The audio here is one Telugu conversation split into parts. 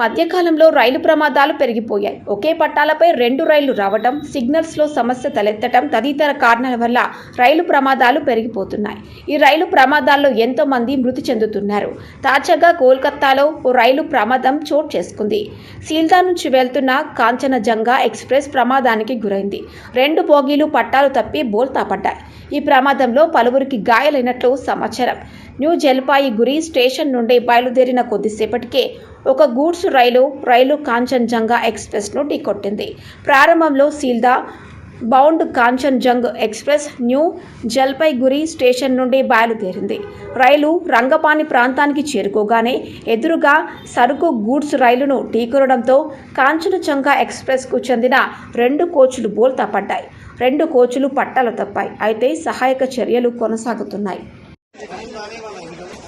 మధ్యకాలంలో రైలు ప్రమాదాలు పెరిగిపోయాయి. ఒకే పట్టాలపై రెండు రైళ్ళు రావడం సిగ్నల్స్లో సమస్య తలెత్తడం తదితర కారణాల వల్ల రైలు ప్రమాదాలు పెరిగిపోతున్నాయి. ఈ రైలు ప్రమాదాల్లో ఎంతో మంది మృతి చెందుతున్నారు. తాజాగా కోల్కత్తాలో ఓ రైలు ప్రమాదం చోటు చేసుకుంది. సీల్దా నుంచి వెళ్తున్న కాంచనజంగా ఎక్స్ప్రెస్ ప్రమాదానికి గురైంది. రెండు బోగీలు పట్టాలు తప్పి బోల్తాపడ్డాయి ఈ ప్రమాదంలో పలువురికి గాయాలైనట్లు సమాచారం. న్యూ జల్పాయిగురి స్టేషన్ నుండి బయలుదేరిన కొద్దిసేపటికే ఒక గూడ్స్ రైలు రైలు కాంచన్జంగా ఎక్స్ప్రెస్ను ఢీకొట్టింది. ప్రారంభంలో Sealdah bound Kanchenjunga express new Jalpaiguri station నుండి బయలుదేరింది. రైలు రంగపాని ప్రాంతానికి చేరుకోగానే ఎదురుగా సరుకు గూడ్స్ రైలును ఢీకొనడంతో కాంచనజంగా ఎక్స్ప్రెస్కు చెందిన రెండు కోచ్లు బోల్తా పడ్డాయి. రెండు కోచ్లు పట్టాలు తప్పాయి. అయితే సహాయక చర్యలు కొనసాగుతున్నాయి.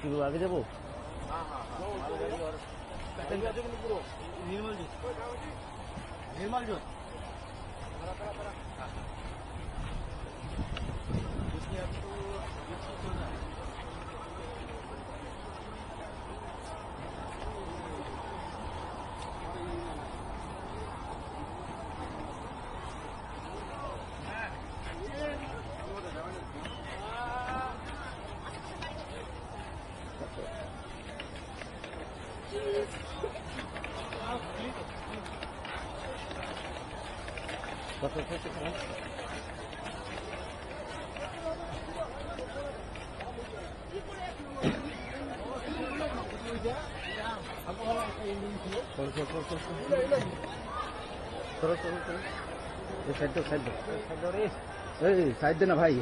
শুধু আগে যাবো चलो साइड देना भाई।